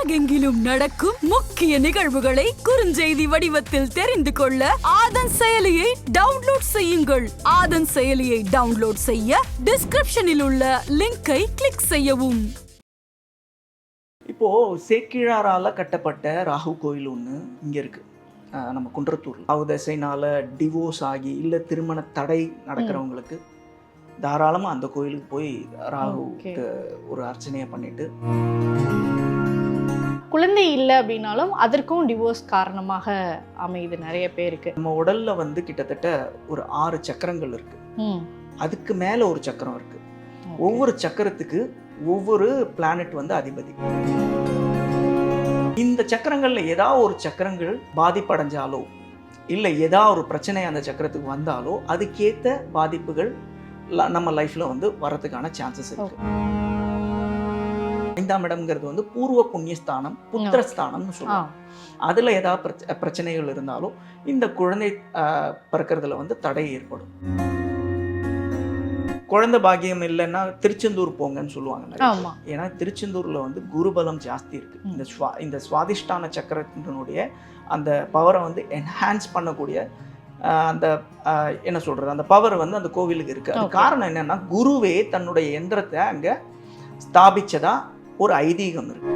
உலகெங்கிலும் நடக்கும் முக்கிய நிகழ்வுகளை குறுஞ்செய்தி வடிவத்தில் தெரிந்து கொள்ள ஆதன் செயலியை டவுன்லோட் செய்யுங்கள். ஆதன் செயலியை டவுன்லோட் செய்ய டிஸ்கிரிப்ஷனில் உள்ள லிங்கை கிளிக் செய்யவும். இப்போ சேக்கிழாரால கட்டப்பட்ட ராகு கோயில் ஒன்று இங்க இருக்கு. நம்ம குன்றத்தூர் ராகு தசைனால டிவோர்ஸ் ஆகி இல்ல திருமண தடை நடக்கிறவங்களுக்கு தாராளமா அந்த கோயிலுக்கு போய் ராகுக்கு ஒரு அர்ச்சனையை பண்ணிட்டு குழந்தை இல்லை அப்படின்னாலும் அதற்கும் டிவோர்ஸ் காரணமாக அமையுது நிறைய பேருக்கு. நம்ம உடல்ல வந்து கிட்டத்தட்ட ஒரு ஆறு சக்கரங்கள் இருக்கு. அதுக்கு மேல ஒரு சக்கரம் இருக்கு. ஒவ்வொரு சக்கரத்துக்கு ஒவ்வொரு பிளானட் வந்து அதிபதி இந்த சக்கரங்கள்ல ஏதாவது ஒரு சக்கரங்கள் பாதிப்படைஞ்சாலோ இல்ல ஏதாவது ஒரு பிரச்சனை அந்த சக்கரத்துக்கு வந்தாலோ அதுக்கேத்த பாதிப்புகள் நம்ம லைஃப்ல வந்து வரதுக்கான சான்சஸ் இருக்கு. ஐந்தாம் இடம்ங்கிறது வந்து பூர்வ புண்ணியஸ்தானம் புத்திரஸ்தானம்னு ஆ, சொல்லுவாங்க. அதுல ஏதாவது பிரச்ச- பிரச்சனைகள் இருந்தாலும் இந்த குழந்தை பிறக்கறதுல வந்து தடை ஏற்படும். குழந்தை பாக்கியம் இல்லைன்னா திருச்செந்தூர் போங்கன்னு சொல்லுவாங்க ஏன்னா திருச்செந்தூர்ல வந்து குருபலம் ஜாஸ்தி இருக்கு. இந்த ஸ்வா இந்த சுவாதிஷ்டான சக்கரத்தினுடைய அந்த பவரை வந்து என்ஹான்ஸ் பண்ணக்கூடிய அந்த என்ன சொல்றது அந்த பவர் வந்து அந்த கோவிலுக்கு இருக்கு. அது. காரணம் என்னன்னா குருவே தன்னுடைய எந்திரத்தை அங்க ஸ்தாபிச்சதா ஒரு ஐதீகம் இருக்கு.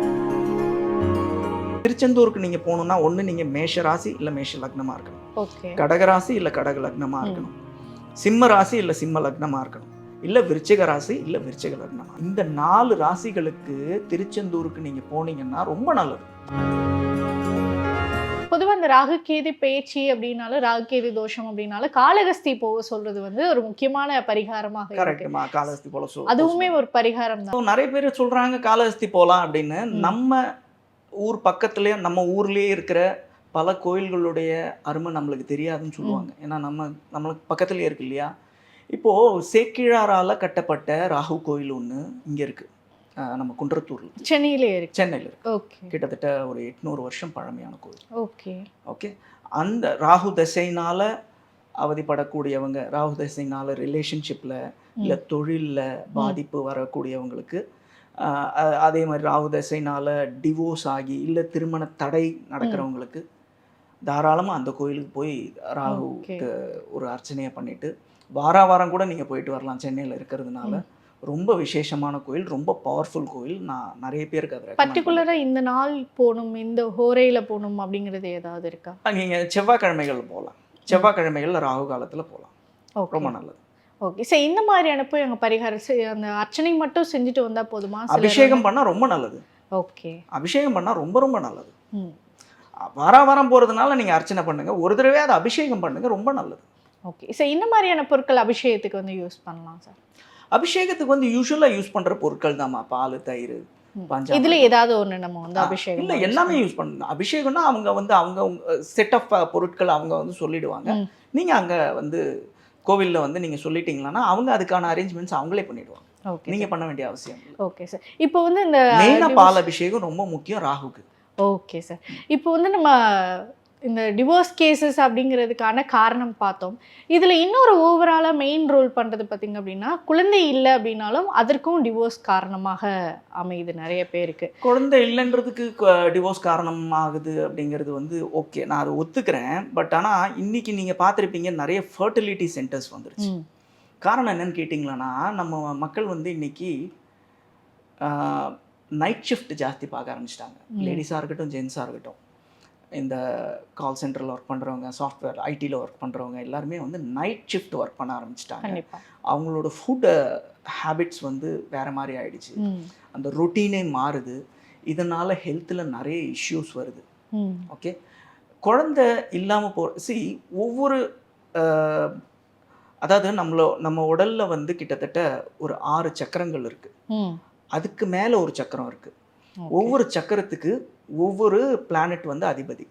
திருச்செந்தூருக்கு நீங்க போகணும்னா ஒண்ணு நீங்க மேஷ ராசி இல்ல மேஷ லக்னமா இருக்கணும். கடகராசி இல்ல கடக லக்னமா. இருக்கணும். சிம்ம ராசி இல்ல சிம்ம லக்னமா இருக்கணும். இல்ல விருச்சிக ராசி இல்ல விருச்சிக லக்னமா. இந்த நாலு ராசிகளுக்கு திருச்செந்தூருக்கு நீங்க போனீங்கன்னா ரொம்ப நல்லது. பொதுவா இந்த ராகு கேது பேச்சு அப்படின்னாலும் ராகு கேது தோஷம் அப்படின்னாலும் காளகஸ்தி போக சொல்றது வந்து ஒரு முக்கியமான பரிகாரமாக கரெக்டுமா காலஹஸ்தி போல சொல் அதுவுமே ஒரு பரிகாரம் தான். நிறைய பேர் சொல்றாங்க காலஹஸ்தி போலாம் அப்படின்னு. நம்ம ஊர் பக்கத்துலயே நம்ம ஊர்லயே இருக்கிற பல கோயில்களுடைய அருமை நம்மளுக்கு தெரியாதுன்னு சொல்லுவாங்க. ஏன்னா நம்ம நம்மளுக்கு பக்கத்துலயே இருக்கு இல்லையா? இப்போ சேக்கிழாரால கட்டப்பட்ட ராகு கோயில் ஒன்று இங்க இருக்கு. அஹ் நம்ம குன்றத்தூர்ல. சென்னையிலே இருக்கு. சென்னையில் இருக்கு. ஓகே. கிட்டத்தட்ட ஒரு எட்நூறு வருஷம் பழமையான கோயில். ஓகே. ஓகே. அந்த ராகு தசைனால அவதிப்படக்கூடியவங்க ராகு தசைனால ரிலேஷன்ஷிப்பில் இல்லை தொழிலில் பாதிப்பு வரக்கூடியவங்களுக்கு அதே மாதிரி ராகு தசைனால டிவோர்ஸ் ஆகி இல்லை திருமண தடை நடக்கிறவங்களுக்கு தாராளமாக அந்த கோயிலுக்கு போய் ராகுக்கு ஒரு அர்ச்சனையை பண்ணிட்டு வார வாரம் கூட நீங்கள் போயிட்டு வரலாம் சென்னையில் இருக்கிறதுனால. ரொம்ப விசேஷமான கோயில் ரொம்ப பவர்ஃபுல் கோயில். நான் நிறைய பேருக்கு அதை recommend பர்டிகுலரா இந்த நாள் போகணும் இந்த ஹோரையில போகணும் அப்படிங்கிறது ஏதாவது இருக்கா? நீங்கள் செவ்வாய்க்கிழமைகள் போகலாம். செவ்வாய்க்கிழமைகள் ராகு காலத்தில் போகலாம். ரொம்ப நல்லது. ஓகே. சரி இந்த மாதிரியான போய் அங்க பரிகாரம் அந்த அர்ச்சனை மட்டும் செஞ்சுட்டு வந்தா போதுமா? அபிஷேகம் பண்ணால் ரொம்ப நல்லது. ஓகே. அபிஷேகம் பண்ணால் ரொம்ப ரொம்ப நல்லது. வார வாரம் போகிறதுனால நீங்கள் அர்ச்சனை பண்ணுங்க. ஒரு தடவை அதை அபிஷேகம் பண்ணுங்க ரொம்ப நல்லது. ஓகே. சரி இந்த மாதிரியான பொருட்கள் அபிஷேகத்துக்கு வந்து யூஸ் பண்ணலாம் சார்? அபிஷேகத்துக்கு வந்து யூஸ்வலாக யூஸ் பண்ணுற பொருட்கள் தாம்மா. பால் தயிர். இதுல ஏதாவது ஒண்ணு நம்ம வந்து அபிஷேகம் இல்ல எல்லாமே யூஸ் பண்ணணும். அபிஷேகம்னா அவங்க வந்து அவங்க செட் ஆஃப் பொருட்கள் அவங்க வந்து சொல்லிடுவாங்க. நீங்க அங்க வந்து கோவில்ல வந்து நீங்க சொல்லிட்டீங்கன்னா அவங்க அதுக்கான அரேஞ்ச்மெண்ட்ஸ் அவங்களே பண்ணிடுவாங்க. ஓகே நீங்க பண்ண வேண்டிய அவசியம் ஓகே சார். இப்போ வந்து இந்த மெயினா பால் அபிஷேகம் ரொம்ப முக்கியம் ராகுக்கு. Okay sir. இப்போ வந்து நம்ம இந்த டிவோர்ஸ் கேசஸ் அப்படிங்கிறதுக்கான காரணம் பார்த்தோம். இதில் இன்னொரு ஓவராலாக மெயின் ரோல் பண்ணுறது பார்த்தீங்க அப்படின்னா குழந்தை இல்லை அப்படின்னாலும் அதற்கும் டிவோர்ஸ் காரணமாக அமையுது நிறைய பேருக்கு. குழந்தை இல்லைன்றதுக்கு டிவோர்ஸ் காரணம் ஆகுது அப்படிங்கிறது வந்து ஓகே நான் அதை ஒத்துக்கிறேன். பட் ஆனா இன்னைக்கு நீங்க பார்த்திருப்பீங்க நிறைய ஃபர்டிலிட்டி சென்டர்ஸ் வந்துருச்சு. காரணம் என்னன்னு கேட்டிங்களன்னா நம்ம மக்கள் வந்து இன்னைக்கு நைட் ஷிஃப்ட் ஜாஸ்தி பார்க்க ஆரம்பிச்சிட்டாங்க. லேடிஸாக இருக்கட்டும் ஜென்ஸாக இருக்கட்டும். இந்த கால் சென்டரில் ஒர்க் பண்ணுறவங்க சாஃப்ட்வேர் ஐடியில் ஒர்க் பண்ணுறவங்க எல்லாருமே வந்து நைட் ஷிஃப்ட் ஒர்க் பண்ண ஆரம்பிச்சிட்டாங்க. அவங்களோட ஃபுட் ஹேபிட்ஸ் வந்து வேற மாதிரி ஆயிடுச்சு. அந்த ரொட்டீனே மாறுது. இதனால் ஹெல்த்தில் நிறைய இஷ்யூஸ் வருது. ஓகே குழந்தை இல்லாமல் போ சி ஒவ்வொரு அதாவது நம்மளோ நம்ம உடல்ல வந்து கிட்டத்தட்ட ஒரு ஆறு சக்கரங்கள் இருக்கு. ம். அதுக்கு மேலே ஒரு சக்கரம் இருக்கு. Okay. ஒவ்வொரு சக்கரத்துக்கு ஒவ்வொரு பிளானட் வந்து அதிபதி.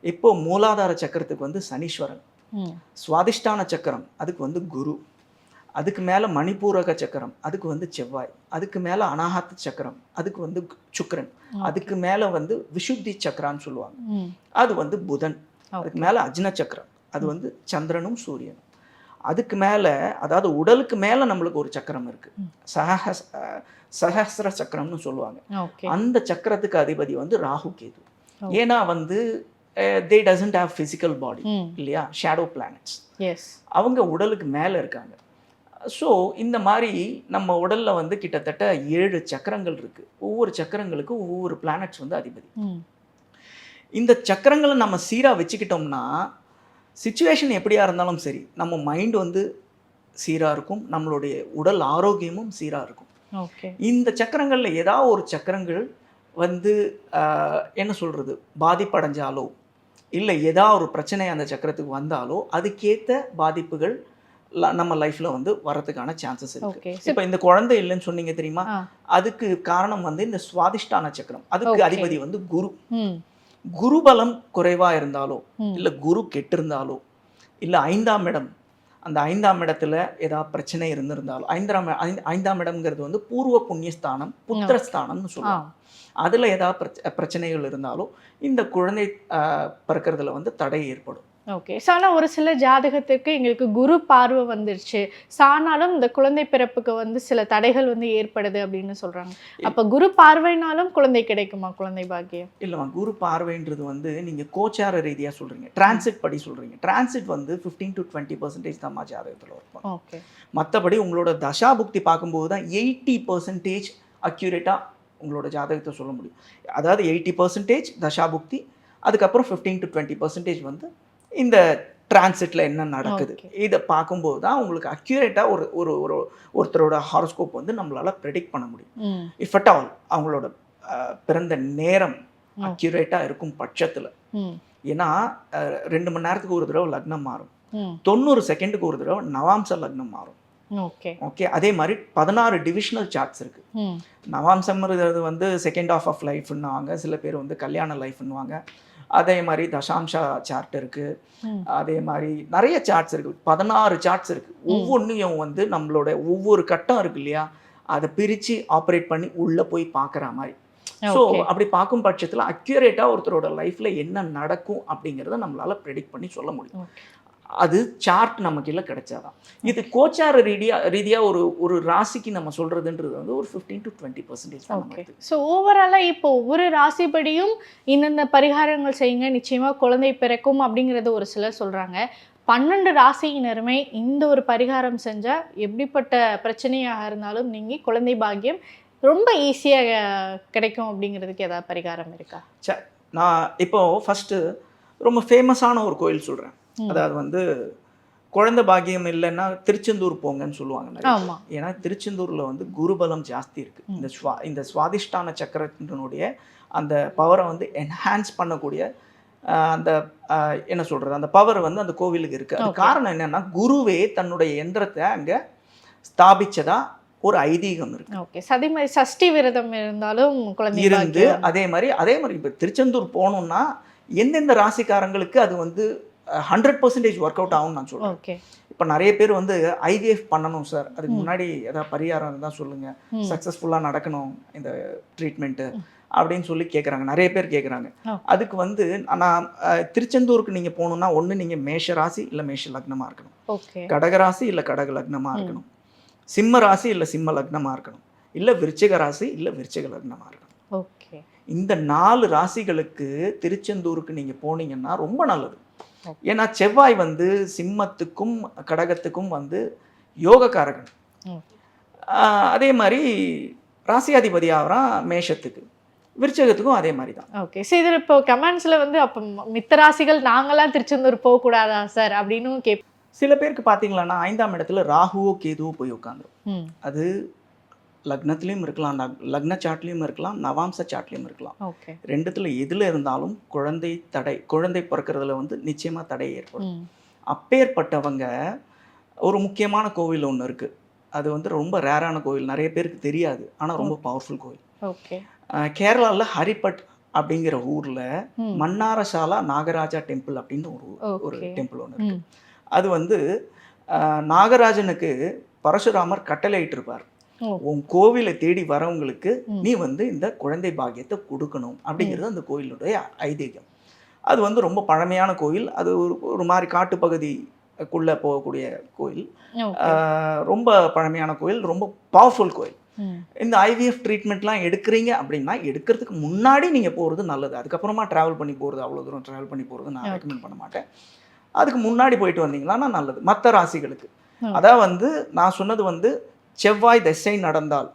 இப்போ மூலாதார சக்கரத்துக்கு வந்து சனீஸ்வரன். சுவாதிஷ்டான சக்கரம் அதுக்கு வந்து குரு. அதுக்கு மேலே மணிப்பூரக சக்கரம் அதுக்கு வந்து செவ்வாய். அதுக்கு மேலே அனாஹாத்த சக்கரம் அதுக்கு வந்து சுக்கிரன். அதுக்கு மேலே வந்து விஷுத்தி சக்கரான்னு சொல்லுவாங்க. அது வந்து புதன். அதுக்கு மேலே அஜ்ன சக்கரம் அது வந்து சந்திரனும் சூரியனும். அதுக்கு மேலே அதாவது உடலுக்கு மேலே நம்மளுக்கு ஒரு சக்கரம் இருக்கு. அஹ், சஹஸ்ர சக்கரம்னு சொல்லுவாங்க. அந்த சக்கரத்துக்கு அதிபதி வந்து ராகு கேது. ஏன்னா வந்து they doesn't have physical body இல்லையா? ஷேடோ பிளானட்ஸ் அவங்க உடலுக்கு மேலே இருக்காங்க. ஸோ இந்த மாதிரி நம்ம உடல்ல வந்து கிட்டத்தட்ட ஏழு சக்கரங்கள் இருக்கு. ஒவ்வொரு சக்கரங்களுக்கும் ஒவ்வொரு பிளானட்ஸ் வந்து அதிபதி. இந்த சக்கரங்களை நம்ம சீராக வச்சுக்கிட்டோம்னா சுச்சுவேஷன் எப்படியா இருந்தாலும் சரி நம்ம மைண்ட் வந்து சீராக இருக்கும் நம்மளுடைய உடல் ஆரோக்கியமும் சீராக இருக்கும். இந்த சக்கரங்களில் ஏதாவது ஒரு சக்கரங்கள் வந்து என்ன சொல்கிறது பாதிப்படைஞ்சாலோ இல்லை ஏதாவது ஒரு பிரச்சனை அந்த சக்கரத்துக்கு வந்தாலோ அதுக்கேற்ற பாதிப்புகள் நம்ம லைஃப்பில் வந்து வரதுக்கான சான்சஸ் இருக்கு. இப்போ இந்த குழந்தை இல்லைன்னு சொன்னீங்க தெரியுமா. அதுக்கு காரணம் வந்து இந்த சுவாதிஷ்டான சக்கரம். அதுக்கு. அதிபதி வந்து குரு. ம் குருபலம் குறைவாக இருந்தாலோ இல்லை குரு கெட்டிருந்தாலோ இல்லை ஐந்தாம் இடம் அந்த ஐந்தாம் இடத்துல ஏதாவது பிரச்சனை இருந்திருந்தாலோ ஐந்தாம் ஐந்தாம் இடம்ங்கிறது வந்து பூர்வ புண்ணியஸ்தானம் புத்திரஸ்தானம்னு ஆ. சொல்லுவாங்க அதில் ஏதாவது பிரச்ச- பிரச்சனைகள் இருந்தாலும் இந்த குழந்தை பிறக்கறதுல வந்து தடை ஏற்படும். ஓகே ஸோ ஆனால் ஒரு சில ஜாதகத்திற்கு எங்களுக்கு குரு பார்வை வந்துருச்சு. ஸோ ஆனாலும் இந்த குழந்தை பிறப்புக்கு வந்து சில தடைகள் வந்து ஏற்படுது அப்படின்னு சொல்றாங்க. அப்ப குரு பார்வைனாலும் குழந்தை கிடைக்குமா? குழந்தை பாக்கியம்? இல்லைம்மா குரு பார்வைன்றது வந்து நீங்கள் கோச்சார ரீதியாக சொல்கிறீங்க டிரான்சிட் படி சொல்கிறீங்க டிரான்சிட் வந்து ஃபிஃப்டீன் டு டுவெண்ட்டி பர்சன்டேஜ் தான் ஜாதகத்தில் இருக்கும் ஓகே மற்றபடி உங்களோட தசாபுக்தி பார்க்கும்போது தான் எயிட்டி பர்சன்டேஜ் அக்யூரேட்டாக உங்களோட ஜாதகத்தை சொல்ல முடியும். அதாவது எயிட்டி பர்சன்டேஜ் தசாபுக்தி அதுக்கப்புறம் ஃபிஃப்டீன் டு டுவெண்ட்டி பர்சன்டேஜ் வந்து இந்த டிரான்சிட்டில் என்ன நடக்குது. இதை பார்க்கும்போது தான் உங்களுக்கு அக்யூரேட்டாக ஒரு ஒரு ஒரு ஒருத்தரோட ஹாரோஸ்கோப் வந்து நம்மளால் ப்ரெடிக்ட் பண்ண முடியும். இஃப் அட் ஆல் அவங்களோட பிறந்த நேரம். அக்யூரேட்டாக இருக்கும் பட்சத்தில். ஏன்னா ரெண்டு மணி நேரத்துக்கு ஒரு தடவை லக்னம் மாறும். தொண்ணூறு செகண்டுக்கு ஒரு தடவை நவாம்ச லக்னம் மாறும். ஓகே. ஓகே அதே மாதிரி பதினாறு டிவிஷனல் சார்ட்ஸ் இருக்கு. நவாம்சம்ங்கிறது வந்து செகண்ட் ஆஃப் ஆஃப் லைஃப்னுவாங்க சில பேர் வந்து கல்யாண லைஃப்னுவாங்க அதே மாதிரி தசாம்சா சார்ட் இருக்கு. அதே மாதிரி நிறைய சார்ட்ஸ் இருக்கு. பதினாறு சார்ட்ஸ் இருக்கு. ஒவ்வொன்றையும் வந்து நம்மளோட ஒவ்வொரு கட்டம் இருக்கு இல்லையா? அதை பிரித்து ஆப்ரேட் பண்ணி உள்ளே போய் பார்க்குற மாதிரி. ஸோ. அப்படி பார்க்கும் பட்சத்தில் அக்யூரேட்டாக ஒருத்தரோட லைஃப்பில் என்ன நடக்கும் அப்படிங்கிறத நம்மளால ப்ரெடிக்ட் பண்ணி சொல்ல முடியும். அது சார்ட் நமக்கு இல்லை கிடைச்சாதான். இது கோச்சார ரீதியா ரீதியாக ஒரு ஒரு ராசிக்கு நம்ம சொல்றதுன்றது வந்து ஒரு fifteen to twenty percentage okay so ஓவராலாக இப்போ ஒவ்வொரு ராசிப்படியும் இந்தந்த பரிகாரங்கள் செய்யுங்க நிச்சயமாக குழந்தை பிறக்கும் அப்படிங்கிறது ஒரு சிலர் சொல்கிறாங்க பன்னெண்டு ராசியினருமே இந்த ஒரு பரிகாரம் செஞ்சால் எப்படிப்பட்ட பிரச்சனையாக இருந்தாலும் நீங்கள் குழந்தை பாக்கியம் ரொம்ப ஈஸியாக கிடைக்கும் அப்படிங்கிறதுக்கு ஏதாவது பரிகாரம் இருக்கா? நான் இப்போ ஃபர்ஸ்ட் ரொம்ப ஃபேமஸான ஒரு கோயில் சொல்றேன். ம். அதாவது வந்து குழந்தை பாக்கியம் இல்லைன்னா திருச்செந்தூர் போங்கன்னு சொல்லுவாங்க ஏன்னா திருச்செந்தூர்ல வந்து குருபலம் ஜாஸ்தி இருக்கு. இந்த ஸ்வா இந்த சுவாதிஷ்டான சக்கரத்தினுடைய அந்த பவரை வந்து என்ஹான்ஸ் பண்ணக்கூடிய அந்த என்ன சொல்றது? அந்த பவர் வந்து அந்த கோவிலுக்கு இருக்கு. அது. காரணம் என்னன்னா குருவே தன்னுடைய எந்திரத்தை அங்க ஸ்தாபிச்சதா ஒரு ஐதீகம் இருக்கு. ஓகே. சதி மாதிரி சஷ்டி விரதம் இருந்தாலும் குழந்தை இருந்து அதே மாதிரி அதே மாதிரி இப்போ திருச்செந்தூர் போகணும்னா எந்தெந்த ராசிக்காரங்களுக்கு அது வந்து ஹண்ட்ரட் பர்சன்டேஜ் ஒர்க் அவுட் ஆகும்னு நான் சொல்றேன். ஓகே இப்போ நிறைய பேர் வந்து ஐவிஎஃப் பண்ணணும் சார் அதுக்கு முன்னாடி ஏதாவது பரிகாரம் இருந்தால் சொல்லுங்க. சக்ஸஸ்ஃபுல்லாக நடக்கணும் இந்த ட்ரீட்மெண்ட்டு அப்படின்னு சொல்லி கேட்குறாங்க நிறைய பேர் கேட்குறாங்க. அதுக்கு வந்து நான் திருச்செந்தூருக்கு நீங்கள் போகணுன்னா ஒன்று நீங்கள் மேஷ ராசி இல்லை மேஷ லக்னமாக இருக்கணும் கடகராசி இல்லை கடக லக்னமாக இருக்கணும். சிம்ம ராசி இல்லை சிம்ம லக்னமாக இருக்கணும். இல்லை விருச்சிக ராசி இல்லை விருச்சிக லக்னமாக இருக்கணும். ஓகே இந்த நாலு ராசிகளுக்கு திருச்செந்தூருக்கு நீங்கள் போனீங்கன்னா ரொம்ப நல்லது. ஏன்னா செவ்வாய் வந்து சிம்மத்துக்கும் கடகத்துக்கும் வந்து யோகக்காரகன். அதே மாதிரி ராசியாதிபதி ஆகிறான் மேஷத்துக்கு. விருச்சகத்துக்கும் அதே மாதிரி தான் ஓகே சரி இதில் இப்போ கமெண்ட்ஸில் வந்து அப்போ மித்த ராசிகள் நாங்களாம் திருச்செந்தூர் போகக்கூடாதா சார் அப்படின்னு கேப் சில பேருக்கு பார்த்தீங்களன்னா ஐந்தாம் இடத்துல ராகுவோ கேதுவோ போய் உட்காந்துரும் அது லக்னத்துலேயும் இருக்கலாம் லக்- லக்ன சாட்லேயும் இருக்கலாம் நவாம்ச சாட்லேயும் இருக்கலாம். ரெண்டுத்துல எதில் இருந்தாலும் குழந்தை தடை குழந்தை பிறக்கிறதுல வந்து நிச்சயமாக தடை ஏற்படும். அப்பேற்பட்டவங்க ஒரு முக்கியமான கோவில் ஒன்று இருக்குது அது வந்து ரொம்ப ரேரான கோவில் நிறைய பேருக்கு தெரியாது ஆனால் ரொம்ப பவர்ஃபுல் கோவில். ஓகே. கேரளாவில் ஹரிப்பட் அப்படிங்கிற ஊரில் மன்னாரசாலா நாகராஜா டெம்பிள் அப்படின்னு ஒரு ஒரு. டெம்பிள் ஒன்று இருக்கு. ம். அது வந்து நாகராஜனுக்கு பரசுராமர் கட்டளையிட்டிருப்பார். உன் கோவிலை தேடி வரவங்களுக்கு. நீ வந்து இந்த குழந்தை பாக்கியத்தை கொடுக்கணும் அப்படிங்கிறது அந்த கோயிலுடைய ஐதீகம். அது வந்து ரொம்ப பழமையான கோயில். அது ஒரு ஒரு மாதிரி காட்டுப்பகுதி குள்ள போகக்கூடிய கோயில். ரொம்ப பழமையான கோயில் ரொம்ப பவர்ஃபுல் கோயில். இந்த ஐவிஎஃப் ட்ரீட்மெண்ட்லாம் எடுக்கிறீங்க அப்படின்னா எடுக்கிறதுக்கு முன்னாடி நீங்கள் போகிறது நல்லது. அதுக்கப்புறமா ட்ராவல் பண்ணி போகிறது அவ்வளோ தூரம் ட்ராவல் பண்ணி போகிறது நான். ரெக்கமெண்ட் பண்ண மாட்டேன். அதுக்கு முன்னாடி போயிட்டு வந்தீங்கன்னா நல்லது. மற்ற ராசிகளுக்கு. அதான் வந்து நான் சொன்னது வந்து செவ்வாய் திசை நடந்தால்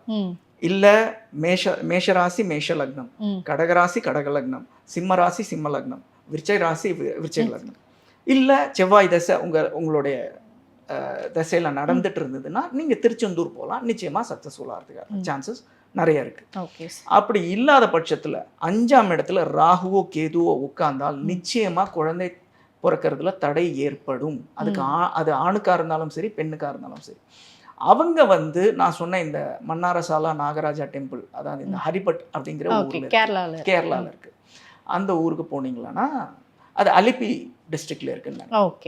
இல்லை மேஷ மேஷராசி மேஷ லக்னம் கடகராசி கடக லக்னம் சிம்ம ராசி சிம்ம லக்னம் விருச்சை ராசி விருச்சை லக்னம் இல்லை செவ்வாய் தசை உங்கள் உங்களுடைய தசையில நடந்துட்டு இருந்ததுன்னா நீங்கள் திருச்செந்தூர் போகலாம் நிச்சயமாக சக்ஸஸ்ஃபுல்லாக இருக்கிறதுக்கு சான்சஸ் நிறைய இருக்குது ஓகே அப்படி இல்லாத பட்சத்தில் அஞ்சாம் இடத்துல ராகுவோ கேதுவோ உட்கார்ந்தால் நிச்சயமாக குழந்தை பிறக்கறதுல தடை ஏற்படும். அதுக்கு அது ஆணுக்காக இருந்தாலும் சரி பெண்ணுக்காக இருந்தாலும் சரி. அவங்க வந்து நான் சொன்ன இந்த மன்னாரசாலா நாகராஜா டெம்பிள் அதாவது இந்த ஹரிபட் அப்படிங்கிற ஊர்ல கேரளால. கேரளாவில் இருக்கு. அந்த ஊருக்கு போனீங்களான்னா அது அலிப்பி டிஸ்ட்ரிக்ட்ல இருக்குன்னு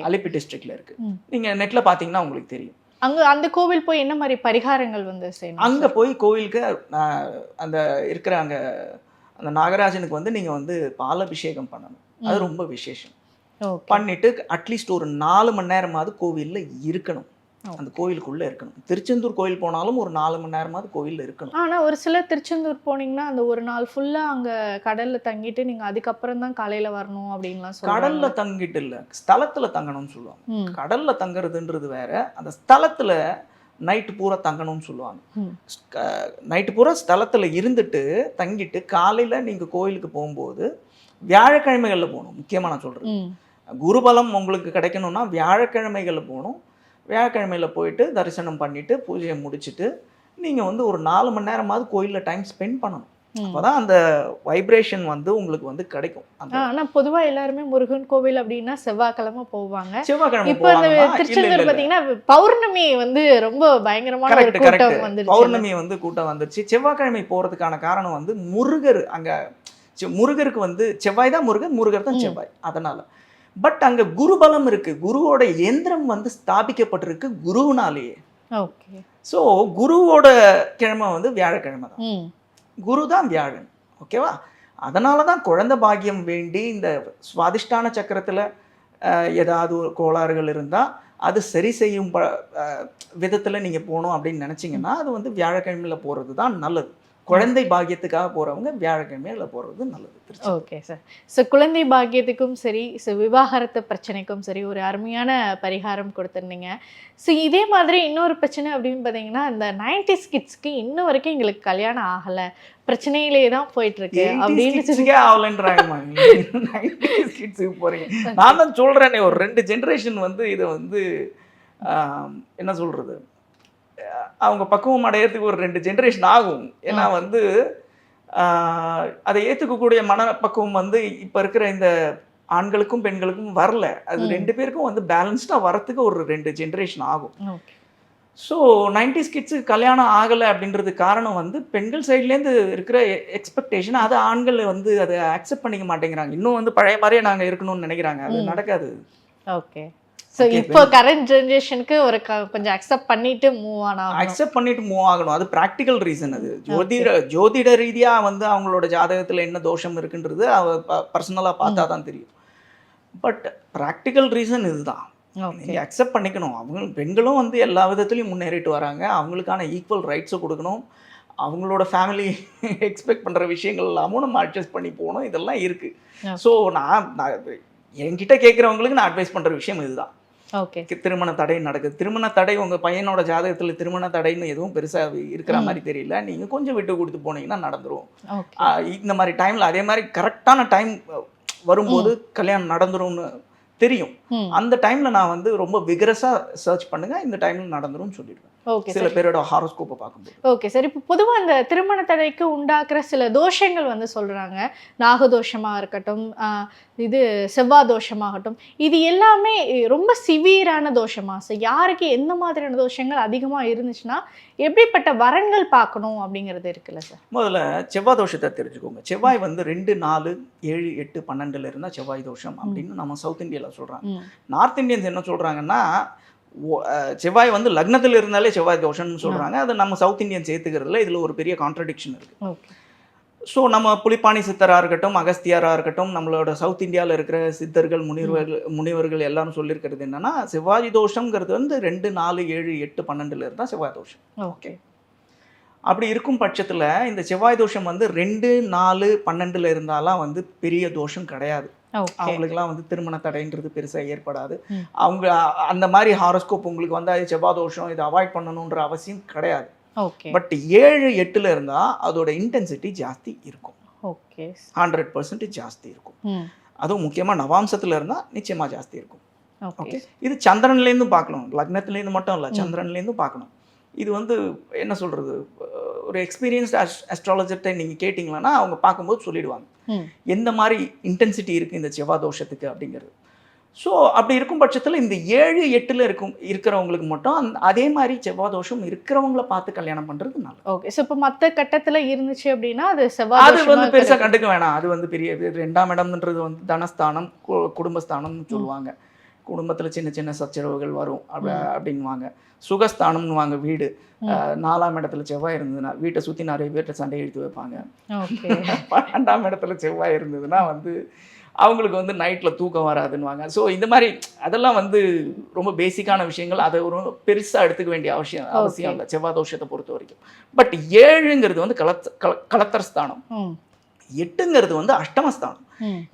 அலிப்பி டிஸ்ட்ரிக்ட்ல இருக்கு. நீங்க நெட்ல பாத்தீங்கன்னா உங்களுக்கு தெரியும். அங்க அந்த கோவில் போய் என்ன மாதிரி பரிகாரங்கள் வந்து செய்யணும்? அங்க போய் கோவிலுக்கு அந்த இருக்கிற அங்க அந்த நாகராஜனுக்கு வந்து நீங்க வந்து பாலாபிஷேகம் பண்ணணும். அது ரொம்ப விசேஷம். பண்ணிட்டு அட்லீஸ்ட் ஒரு நாலு மணி நேரமாவது கோவில்ல இருக்கணும். அந்த கோவிலுக்குள்ள இருக்கணும். திருச்செந்தூர் கோயில் போனாலும் ஒரு நாலு மணி நேரமாவது கோவில்ல இருக்கணும். ஆனா ஒரு சில திருச்செந்தூர் போனீங்கன்னா அந்த ஒரு நாள் ஃபுல்லா அங்க கடல்ல தங்கிட்டு நீங்க அதுக்கப்புறம் தான் காலையில வரணும் அப்படின்லாம் கடல்ல தங்கிட்டு இல்ல. ஸ்தலத்துல தங்கணும்னு சொல்லுவாங்க. கடல்ல தங்குறதுன்றது வேற அந்த ஸ்தலத்துல நைட்டு பூரா தங்கணும்னு சொல்லுவாங்க. நைட்டு பூரா ஸ்தலத்துல இருந்துட்டு தங்கிட்டு காலையில நீங்க கோயிலுக்கு போகும்போது வியாழக்கிழமைகள்ல போகணும். முக்கியமா நான் ம். குருபலம் உங்களுக்கு கிடைக்கணும்னா வியாழக்கிழமைகள்ல போகணும். வியாழக்கிழமையில போயிட்டு தரிசனம் பண்ணிட்டு பூஜையை முடிச்சிட்டு நீங்க வந்து ஒரு நாலு மணி நேரமாவது கோயில்ல டைம் ஸ்பெண்ட் பண்ணணும். அப்பதான் அந்த வைப்ரேஷன் வந்து உங்களுக்கு வந்து கிடைக்கும். அந்த ஆ, ஆனா பொதுவா எல்லாருமே முருகன் கோவில் அப்படின்னா செவ்வாய்க்கிழமை போவாங்க. செவ்வாய்க்கிழமை இப்ப இந்த திருச்செந்தூர் இல்ல. பாத்தீங்கன்னா பௌர்ணமி வந்து ரொம்ப பயங்கரமான ஒரு கூட்டம் வந்துருச்சு. பௌர்ணமி வந்து கூட்டம் வந்துருச்சு. செவ்வாய்க்கிழமை போறதுக்கான காரணம் வந்து முருகர் அங்க முருகருக்கு வந்து செவ்வாய் தான் முருகர் முருகர் தான். செவ்வாய். அதனால பட் அங்க குருபலம் இருக்கு. குருவோட எந்திரம் வந்து ஸ்தாபிக்கப்பட்டிருக்கு குருவினாலேயே. ஓகே. ஸோ குருவோட கிழமை வந்து வியாழக்கிழமை தான். குரு தான் வியாழன். ஓகேவா? அதனால தான் குழந்தை பாக்கியம் வேண்டி இந்த சுவாதிஷ்டான சக்கரத்தில் ஏதாவது ஒரு கோளாறுகள் இருந்தால் அது சரி செய்யும் ப விதத்தில் நீங்கள் போகணும் அப்படின்னு நினச்சிங்கன்னா அது வந்து வியாழக்கிழமையில் போகிறது தான் நல்லது. குழந்தை பாக்கியத்துக்காக போகிறவங்க வியாழக்கிழமையில போகிறது நல்லது. ஓகே சார் ஸோ குழந்தை பாக்கியத்துக்கும் சரி ஸோ விவாகரத்து பிரச்சனைக்கும் சரி ஒரு அருமையான பரிகாரம் கொடுத்துருந்தீங்க. ஸோ இதே மாதிரி இன்னொரு பிரச்சனை அப்படின்னு பார்த்தீங்கன்னா இந்த நைன்டிஸ் கிட்ஸ்க்கு இன்ன வரைக்கும் எங்களுக்கு கல்யாணம் ஆகலை. பிரச்சனையிலே தான் போயிட்டு இருக்கு அப்படின்னு சொல்லி கிட்ஸுக்கே போகிறீங்க நான் தான் சொல்கிறேனே ஒரு ரெண்டு ஜென்ரேஷன் வந்து இதை வந்து என்ன சொல்கிறது அவங்க பக்குவம் அடையிறதுக்கு ஒரு ரெண்டு ஜென்ரேஷன் ஆகும். ஏன்னா வந்து அதை ஏற்றுக்கக்கூடிய மனப்பக்குவம் வந்து இப்போ இருக்கிற இந்த ஆண்களுக்கும் பெண்களுக்கும் வரல. அது. ரெண்டு பேருக்கும் வந்து பேலன்ஸ்டாக வரத்துக்கு ஒரு ரெண்டு ஜென்ரேஷன் ஆகும். ஸோ நைன்டிஸ் கிட்ஸுக்கு கல்யாணம் ஆகலை அப்படின்றது காரணம் வந்து பெண்கள் சைட்லேருந்து இருக்கிற எக்ஸ்பெக்டேஷன் அதை ஆண்கள் வந்து அதை அக்செப்ட் பண்ணிக்க மாட்டேங்கிறாங்க. இன்னும் வந்து பழைய மாதிரியே நாங்கள் இருக்கணும்னு நினைக்கிறாங்க. அது. நடக்காது. ஓகே. ஸோ இப்போ கரண்ட் ஜெனரேஷனுக்கு ஒரு கொஞ்சம் அக்செப்ட் பண்ணிட்டு மூவ் ஆகணும். அக்செப்ட் பண்ணிட்டு மூவ் ஆகணும். அது ப்ராக்டிக்கல் ரீசன் அது. ஜோதிட ஜோதிட ரீதியாக வந்து அவங்களோட ஜாதகத்தில் என்ன தோஷம் இருக்குன்றது அவ பர்சனலாக பார்த்தா தான் தெரியும். பட் ப்ராக்டிக்கல் ரீசன் இதுதான். நீங்கள் அக்செப்ட் பண்ணிக்கணும். அவங்க பெண்களும் வந்து எல்லா விதத்துலையும் முன்னேறிட்டு வராங்க. அவங்களுக்கான ஈக்குவல் ரைட்ஸை கொடுக்கணும். அவங்களோட ஃபேமிலி எக்ஸ்பெக்ட் பண்ணுற விஷயங்கள் எல்லாமும் நம்ம அட்ஜஸ்ட் பண்ணி போகணும். இதெல்லாம் இருக்குது. ஸோ நான் நான் என்கிட்ட கேட்குறவங்களுக்கு நான் அட்வைஸ் பண்ணுற விஷயம் இதுதான். ஓகே. திருமண தடை நடக்குது. திருமண தடை உங்கள் பையனோட ஜாதகத்தில் திருமண தடைன்னு எதுவும் பெருசாக இருக்கிற. மாதிரி தெரியல. நீங்கள் கொஞ்சம் விட்டு கொடுத்து போனீங்கன்னா ஆஹ் இந்த மாதிரி டைமில் அதே மாதிரி கரெக்டான டைம் வரும்போது கல்யாணம் நடந்துரும்னு தெரியும். அந்த டைமில் நான் வந்து ரொம்ப விகரஸாக சர்ச் பண்ணுங்க இந்த டைமில் நடந்துரும்னு சொல்லிடுவேன். ஓகே சில பேரோட ஹாரோஸ்கோப்பை பார்க்கும்போது. Okay sir. இப்போ பொதுவாக இந்த திருமண தடைக்கு உண்டாக்குற சில தோஷங்கள் வந்து சொல்கிறாங்க நாகதோஷமாக இருக்கட்டும் இது செவ்வாய் தோஷமாகட்டும். இது எல்லாமே ரொம்ப சிவியரான தோஷமா? சார் யாருக்கு எந்த மாதிரியான தோஷங்கள் அதிகமாக இருந்துச்சுன்னா எப்படிப்பட்ட வரன்கள் பார்க்கணும் அப்படிங்கிறது இருக்குல்ல சார்? முதல்ல செவ்வாய் தோஷத்தை தெரிஞ்சுக்கோங்க. செவ்வாய் வந்து ரெண்டு நாலு ஏழு எட்டு பன்னெண்டுல இருந்தால் செவ்வாய் தோஷம் அப்படின்னு நம்ம சவுத் இந்தியாவில் சொல்கிறாங்க நார்த் இந்தியன்ஸ் என்ன சொல்கிறாங்கன்னா செவ்வாய் வந்து லக்னத்தில் இருந்தாலே செவ்வாய் தோஷம்னு சொல்கிறாங்க அது நம்ம சவுத் இந்தியன்ஸ் ஏற்றுக்கிறதுல இதில் ஒரு பெரிய கான்ட்ரடிக்ஷன் இருக்குது ஸோ நம்ம புலிப்பாணி சித்தராக இருக்கட்டும் அகஸ்தியராக இருக்கட்டும் நம்மளோட சவுத் இந்தியாவில் இருக்கிற சித்தர்கள் முனிவர்கள் முனிவர்கள் எல்லாரும் சொல்லியிருக்கிறது என்னன்னா செவ்வாய் தோஷங்கிறது வந்து ரெண்டு நாலு ஏழு எட்டு பன்னெண்டுல இருந்தால் செவ்வாய் தோஷம். ஓகே. அப்படி இருக்கும் பட்சத்தில் இந்த செவ்வாய் தோஷம் வந்து ரெண்டு நாலு பன்னெண்டுல இருந்தாலாம் வந்து பெரிய தோஷம் கிடையாது. அவங்களுக்குலாம் வந்து திருமண தடைன்றது பெருசாக ஏற்படாது. அவங்க அந்த மாதிரி ஹாரோஸ்கோப் உங்களுக்கு வந்து அது செவ்வாய் தோஷம் இதை அவாய்ட் பண்ணணுன்ற அவசியம் கிடையாது. பட் ஏழு எட்டுல இருந்தால் அதோட இன்டென்சிட்டி ஜாஸ்தி இருக்கும். ஓகே ஹண்ட்ரட் பர்சன்டேஜ் ஜாஸ்தி இருக்கும். அதுவும் முக்கியமாக நவாம்சத்தில் இருந்தால் நிச்சயமாக ஜாஸ்தி இருக்கும். ஓகே இது சந்திரன்லேருந்து பார்க்கணும். லக்னத்துலேருந்து மட்டும் இல்லை சந்திரன்லேருந்து பார்க்கணும். இது வந்து என்ன சொல்கிறது ஒரு எக்ஸ்பீரியன்ஸ்ட் அஸ்ட்ராலஜர்கிட்ட நீங்கள் கேட்டிங்களன்னா அவங்க பார்க்கும்போது சொல்லிடுவாங்க. எந்த மாதிரி இன்டென்சிட்டி இருக்குது இந்த செவ்வாய் தோஷத்துக்கு அப்படிங்கிறது. ஸோ அப்படி இருக்கும் பட்சத்தில் இந்த ஏழு எட்டில் இருக்கும் இருக்கிறவங்களுக்கு மட்டும் அந்த அதே மாதிரி செவ்வாய் தோஷம் இருக்கிறவங்கள பார்த்து கல்யாணம் பண்ணுறது நல்லது. ஓகே ஸோ இப்போ மற்ற கட்டத்துல இருந்துச்சு அப்படின்னா அது செவ்வாய் அது வந்து பெருசாக. கண்டுக்க வேணாம். அது வந்து பெரிய ரெண்டாம் இடம்ன்றது வந்து தனஸ்தானம் குடும்பஸ்தானம்னு சொல்லுவாங்க. குடும்பத்தில் சின்ன சின்ன சச்சரவுகள் வரும். அப்படி அப்படின்வாங்க சுகஸ்தானம்னுவாங்க வீடு. நாலாம் இடத்துல செவ்வாய் இருந்ததுன்னா வீட்டை சுற்றி நிறைய பேர்கிட்ட சண்டை இழுத்து வைப்பாங்க. பன்னெண்டாம் இடத்துல செவ்வாய் இருந்ததுன்னா வந்து அவங்களுக்கு வந்து நைட்டில் தூக்கம் வராதுன்னுவாங்க. ஸோ இந்த மாதிரி அதெல்லாம் வந்து ரொம்ப பேசிக்கான விஷயங்கள். அதை ஒரு பெருசாக எடுத்துக்க வேண்டிய அவசியம் அவசியம் இல்லை. செவ்வாய் தோஷத்தை பொறுத்த வரைக்கும். பட் ஏழுங்கிறது வந்து கலத்த கல கலத்தர் ஸ்தானம் எட்டுங்கிறது வந்து அஷ்டமஸ்தானம்.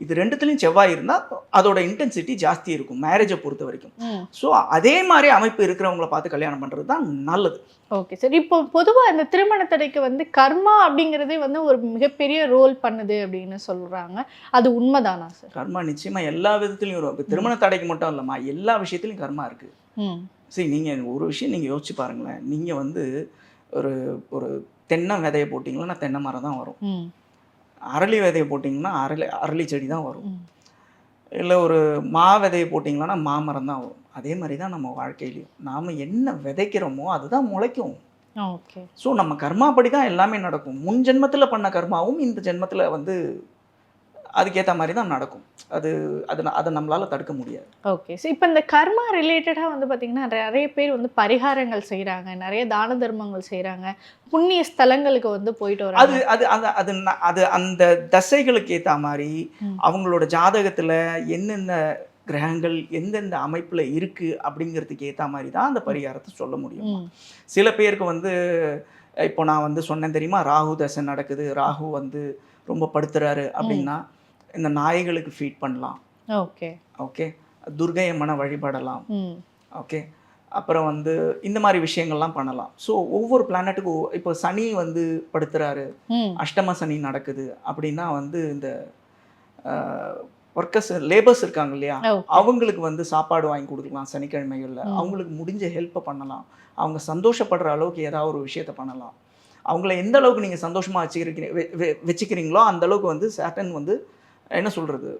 இது ரெண்டுத்துலையும் செவ்வாய் இருந்தால் அதோட இன்டென்சிட்டி ஜாஸ்தி இருக்கும் மேரேஜை பொறுத்த வரைக்கும். ஸோ அதே மாதிரி அமைப்பு இருக்கிறவங்கள பார்த்து கல்யாணம் பண்ணுறது தான் நல்லது. Okay sir. இப்போ பொதுவா இந்த திருமண தடைக்கு வந்து கர்மா அப்படிங்கிறதே வந்து ஒரு மிகப்பெரிய ரோல் பண்ணுது அப்படின்னு சொல்றாங்க. அது உண்மைதானா சார் கர்மா நிச்சயமாக எல்லா விதத்துலையும் வரும். திருமண தடைக்கு மட்டும் இல்லைம்மா எல்லா விஷயத்துலையும் கர்மா இருக்குது ம். சரி நீங்கள் ஒரு விஷயம் நீங்கள் யோசிச்சு பாருங்களேன். நீங்கள் வந்து ஒரு ஒரு தென்னை விதையை போட்டிங்கன்னா தென்னை மரம் தான் வரும். அரளி விதையை போட்டிங்கன்னா அரளி அரளி செடி தான் வரும். இல்லை ஒரு மா விதையை போட்டிங்கன்னா மாமரம் தான் வரும். அதே மாதிரி தான் நம்ம வாழ்க்கையிலையும். நாம் என்ன விதைக்கிறோமோ அதுதான் முளைக்கும். ஓகே. ஸோ நம்ம கர்மாப்படி தான் எல்லாமே நடக்கும். முன் ஜென்மத்தில் பண்ண கர்மாவும் இந்த ஜென்மத்தில் வந்து அதுக்கேற்ற மாதிரி தான் நடக்கும். அது அது அதை நம்மளால் தடுக்க முடியாது. ஓகே ஸோ இப்போ இந்த கர்மா ரிலேட்டடாக வந்து பார்த்தீங்கன்னா நிறைய பேர் வந்து பரிகாரங்கள் செய்கிறாங்க நிறைய தான தர்மங்கள் செய்கிறாங்க புண்ணிய ஸ்தலங்களுக்கு வந்து போயிட்டு அது வராங்க. அது அந்த அது ந- அது அந்த தசைகளுக்கு ஏற்ற மாதிரி. அவங்களோட ஜாதகத்தில் என்னென்ன கிரகங்கள் எந்தெந்த அமைப்பில் இருக்குது அப்படிங்கிறதுக்கு ஏற்ற மாதிரி தான் அந்த பரிகாரத்தை சொல்ல முடியும். சில பேருக்கு வந்து இப்போ நான் வந்து சொன்னேன் தெரியுமா? ராகு தசை நடக்குது. ராகு வந்து ரொம்ப படுத்துறாரு அப்படின்னா இந்த நாய்களுக்கு ஃபீட் பண்ணலாம். ஓகே ஓகே துர்கை அம்மனை வழிபடலாம். ஓகே அப்புறம் வந்து இந்த மாதிரி விஷயங்கள்லாம் பண்ணலாம். ஸோ ஒவ்வொரு பிளானட்டுக்கும் இப்போ சனி வந்து படுத்துறாரு. அஷ்டம சனி நடக்குது. அப்படின்னா வந்து இந்த ஒர்க்கர்ஸ் லேபர்ஸ் இருக்காங்க இல்லையா? அவங்களுக்கு வந்து சாப்பாடு வாங்கி கொடுக்கலாம் சனிக்கிழமைகளில். அவங்களுக்கு முடிஞ்ச ஹெல்ப்பை பண்ணலாம். அவங்க சந்தோஷப்படுற அளவுக்கு ஏதாவது ஒரு விஷயத்த பண்ணலாம். அவங்கள எந்த அளவுக்கு நீங்கள் சந்தோஷமாக வச்சுக்கிறீங்க வச்சுக்கிறீங்களோ அந்த அளவுக்கு வந்து சேட்டன் வந்து என்ன சொல்கிறது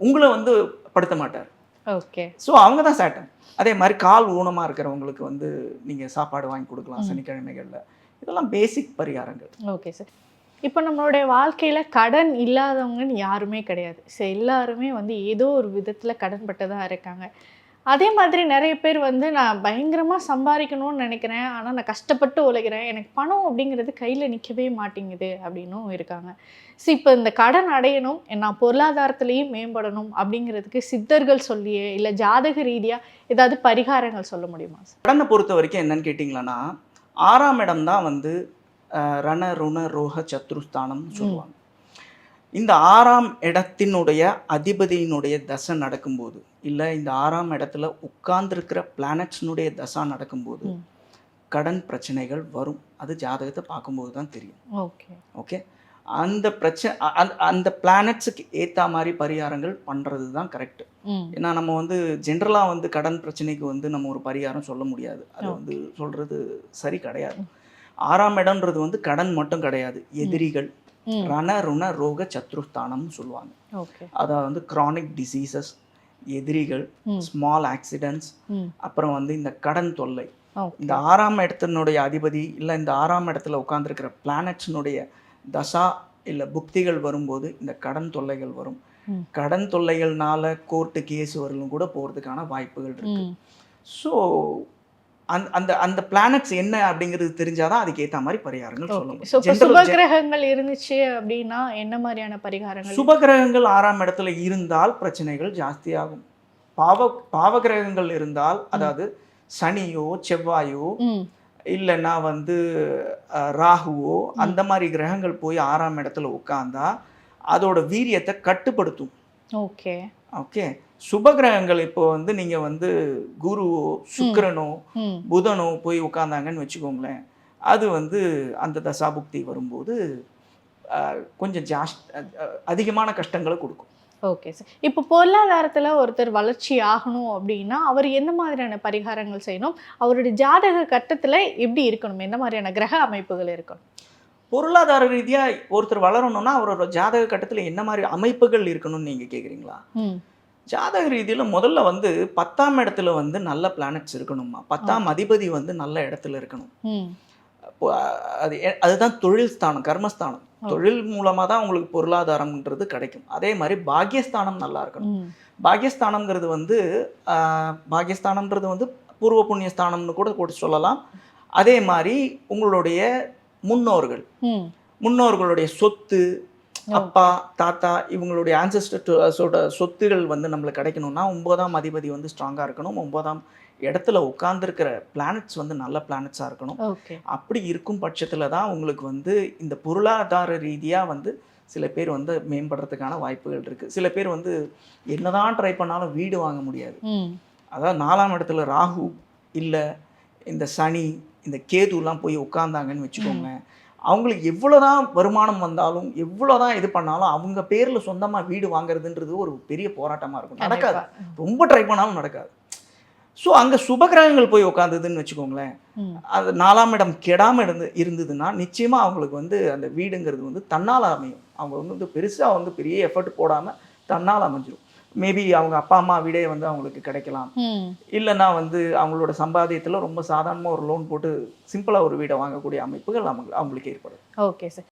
உங்களை வந்து படுத்த மாட்டார். ஓகே ஸோ அவங்க தான் சேட்டன். அதே மாதிரி கால் ஊனமாக இருக்கிறவங்களுக்கு வந்து நீங்கள் சாப்பாடு வாங்கி கொடுக்கலாம். சனிக்கிழமைகளில். இதெல்லாம் பேசிக் பரிகாரங்கள். ஓகே சார் இப்போ நம்மளுடைய வாழ்க்கையில் கடன் இல்லாதவங்கன்னு யாருமே கிடையாது. ஸோ எல்லாருமே வந்து ஏதோ ஒரு விதத்தில் கடன் பட்டதாக இருக்காங்க. அதே மாதிரி நிறைய பேர் வந்து நான் பயங்கரமாக சம்பாதிக்கணும்னு நினைக்கிறேன். ஆனால் நான் கஷ்டப்பட்டு உழைக்கிறேன். எனக்கு பணம் அப்படிங்கிறது கையில் நிற்கவே மாட்டேங்குது அப்படின்னும் இருக்காங்க. ஸோ இப்போ இந்த கடன் அடையணும் நான் பொருளாதாரத்திலையும் மேம்படணும் அப்படிங்கிறதுக்கு சித்தர்கள் சொல்லியே இல்லை ஜாதக ரீதியாக ஏதாவது பரிகாரங்கள் சொல்ல முடியுமா சார் கடனை பொறுத்த வரைக்கும் என்னன்னு கேட்டிங்களன்னா ஆறாம் இடம் தான் வந்து ரண ருண ரோக சத்ருஸ்தானம்னு சொல்லுவாங்க. இந்த ஆறாம் இடத்தினுடைய அதிபதியினுடைய தசை நடக்கும்போது இல்லை இந்த ஆறாம் இடத்துல உட்கார்ந்துருக்கிற பிளானட்ஸினுடைய தசா நடக்கும்போது. கடன் பிரச்சனைகள் வரும். அது ஜாதகத்தை பார்க்கும்போது தான் தெரியும். ஓகே. ஓகே? அந்த பிரச்சனை அந்த பிளானட்ஸுக்கு ஏற்ற மாதிரி பரிகாரங்கள் பண்ணுறது தான் கரெக்ட் ஏன்னா நம்ம வந்து ஜென்ரலாக வந்து கடன் பிரச்சனைக்கு வந்து நம்ம ஒரு பரிகாரம் சொல்ல முடியாது. அது வந்து சொல்கிறது சரி கிடையாது. ஆறாம் இடம்ன்றது வந்து கடன் மட்டும் கிடையாது. எதிரிகள் ரண ருண ரோக சத்ருஸ்தானம்னு சொல்லுவாங்க. அதாவது வந்து chronic டிசீசஸ் எதிரிகள் ஸ்மால் ஆக்சிடென்ட்ஸ் அப்புறம் வந்து இந்த கடன் தொல்லை. இந்த ஆறாம் இடத்தினுடைய அதிபதி இல்லை இந்த ஆறாம் இடத்துல உட்காந்துருக்கிற பிளானட்ஸினுடைய தசா இல்லை புக்திகள் வரும்போது இந்த கடன் தொல்லைகள் வரும். கடன் தொல்லைகள்னால கோர்ட்டு கேஸ் வரலும் கூட போகிறதுக்கான வாய்ப்புகள் இருக்கு. ஸோ அந்த அந்த அந்த பிளானட்ஸ் என்ன அப்படிங்கிறது தெரிஞ்சாதான் அதுக்கு ஏத்த மாதிரி பரிகாரங்கள் சொல்ல ஸோ இப்போ முடியும் சுப கிரகங்கள் இருந்துச்சு அப்படின்னா என்ன மாதிரியான பரிகாரங்கள்? சுப கிரகங்கள் ஆறாம் இடத்துல இருந்தால் பிரச்சனைகள் ஜாஸ்தியாகும். பாவ பாவ கிரகங்கள் இருந்தால் அதாவது சனியோ செவ்வாயோ இல்லைன்னா வந்து ராகுவோ அந்த மாதிரி கிரகங்கள் போய் ஆறாம் இடத்துல உட்கார்ந்தா அதோட வீரியத்தை கட்டுப்படுத்தும். Okay okay. சுப கிரகங்கள் இப்போ வந்து நீங்க வந்து குருவோ சுக்கிரனோ புதனோ போய் உட்கார்ந்தாங்கன்னு வச்சுக்கோங்களேன். அது வந்து அந்த தசாபுக்தி வரும்போது கொஞ்சம் ஜாஸ் அதிகமான கஷ்டங்களை கொடுக்கும். Okay sir. இப்போ பொருளாதாரத்தில் ஒருத்தர் வளர்ச்சி ஆகணும் அப்படின்னா அவர் எந்த மாதிரியான பரிகாரங்கள் செய்யணும்? அவருடைய ஜாதக கட்டத்தில் எப்படி இருக்கணும்? எந்த மாதிரியான கிரக அமைப்புகள் இருக்கணும்? பொருளாதார ரீதியா ஒருத்தர் வளரணும்னா அவரோட ஜாதக கட்டத்துல என்ன மாதிரி அமைப்புகள் இருக்கணும்னு நீங்க கேக்குறீங்களா? ம். ஜாதக ரீதியில முதல்ல வந்து பத்தாம் இடத்துல வந்து நல்ல பிளானட்ஸ் இருக்கணுமா பத்தாம் அதிபதி வந்து நல்ல இடத்துல இருக்கணும். அது அதுதான் தொழில் ஸ்தானம் கர்மஸ்தானம். தொழில் மூலமா தான் உங்களுக்கு பொருளாதாரம்ன்றது கிடைக்கும். அதே மாதிரி பாக்கியஸ்தானம் நல்லா இருக்கணும். ம். பாக்கியஸ்தானம்ங்கிறது வந்து ஆஹ், பாக்கியஸ்தானம்ன்றது வந்து பூர்வ புண்ணிய ஸ்தானம்னு கூட கூட சொல்லலாம். அதே மாதிரி உங்களுடைய முன்னோர்கள். முன்னோர்களுடைய சொத்து. அப்பா தாத்தா இவங்களுடைய ஆன்சஸ்டர்ஸோட சொத்துகள் வந்து நம்மளுக்கு கிடைக்கணும்னா ஒன்பதாம் அதிபதி வந்து ஸ்ட்ராங்காக இருக்கணும். ஒன்பதாம் இடத்துல உட்கார்ந்துருக்கிற பிளானட்ஸ் வந்து நல்ல பிளானட்ஸாக இருக்கணும். அப்படி இருக்கும் பட்சத்தில் தான் உங்களுக்கு வந்து இந்த பொருளாதார ரீதியாக வந்து சில பேர் வந்து மேம்படுறதுக்கான வாய்ப்புகள் இருக்குது சில பேர் வந்து என்னதான் ட்ரை பண்ணாலும் வீடு வாங்க முடியாது. அதாவது நாலாம் இடத்துல ராகு இல்லை இந்த சனி இந்த கேதுலாம் போய் உட்கார்ந்தாங்கன்னு வச்சுக்கோங்க. அவங்களுக்கு எவ்வளோதான் வருமானம் வந்தாலும் எவ்வளோதான் இது பண்ணாலும் அவங்க பேரில் சொந்தமாக வீடு வாங்குறதுன்றது ஒரு பெரிய போராட்டமாக இருக்கும். நடக்காது. ரொம்ப ட்ரை பண்ணாலும் நடக்காது. ஸோ அங்கே சுபகிரகங்கள் போய் உட்காந்துதுன்னு வச்சுக்கோங்களேன். அது நாலாம் இடம் கெடாமல் இருந்து இருந்ததுன்னா நிச்சயமாக அவங்களுக்கு வந்து அந்த வீடுங்கிறது வந்து தன்னால் அமையும். அவங்க வந்து பெருசாக வந்து பெரிய எஃபர்ட் போடாமல் தன்னால் அமைஞ்சிரும். மேபி அவங்க அப்பா அம்மா வீடே வந்து அவங்களுக்கு கிடைக்கலாம். இல்லைன்னா வந்து அவங்களோட சம்பாதியத்தில் ரொம்ப சாதாரணமாக ஒரு லோன் போட்டு சிம்பிளாக ஒரு வீடை வாங்கக்கூடிய அமைப்புகள் அவங்க அவங்களுக்கு ஏற்படும். Okay sir